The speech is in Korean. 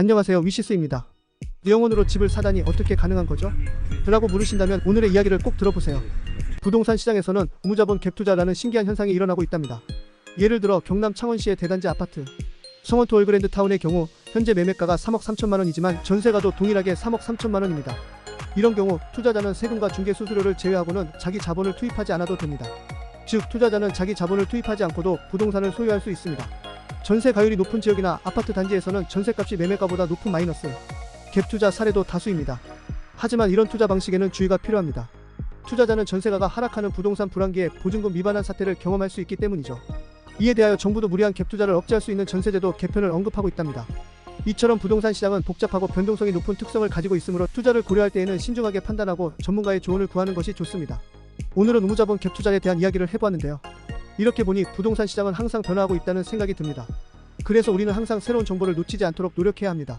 안녕하세요 위시스입니다. 영원으로 집을 사다니 어떻게 가능한 거죠? 라고 물으신다면 오늘의 이야기를 꼭 들어보세요. 부동산 시장에서는 우무자본 갭투자라는 신기한 현상이 일어나고 있답니다. 예를 들어 경남 창원시의 대단지 아파트 성원토 올그랜드 타운의 경우 현재 매매가가 3억 3천만 원이지만 전세가도 동일하게 3억 3천만 원입니다. 이런 경우 투자자는 세금과 중개 수수료를 제외하고는 자기 자본을 투입하지 않아도 됩니다. 즉 투자자는 자기 자본을 투입하지 않고도 부동산을 소유할 수 있습니다. 전세 가율이 높은 지역이나 아파트 단지에서는 전세값이 매매가보다 높은 마이너스 갭 투자 사례도 다수입니다. 하지만 이런 투자 방식에는 주의가 필요합니다. 투자자는 전세가가 하락하는 부동산 불황기에 보증금 위반한 사태를 경험할 수 있기 때문이죠. 이에 대하여 정부도 무리한 갭 투자를 억제할 수 있는 전세제도 개편을 언급하고 있답니다. 이처럼 부동산 시장은 복잡하고 변동성이 높은 특성을 가지고 있으므로 투자를 고려할 때에는 신중하게 판단하고 전문가의 조언을 구하는 것이 좋습니다. 오늘은 우무자본 갭 투자에 대한 이야기를 해보았는데요. 이렇게 보니 부동산 시장은 항상 변화하고 있다는 생각이 듭니다. 그래서 우리는 항상 새로운 정보를 놓치지 않도록 노력해야 합니다.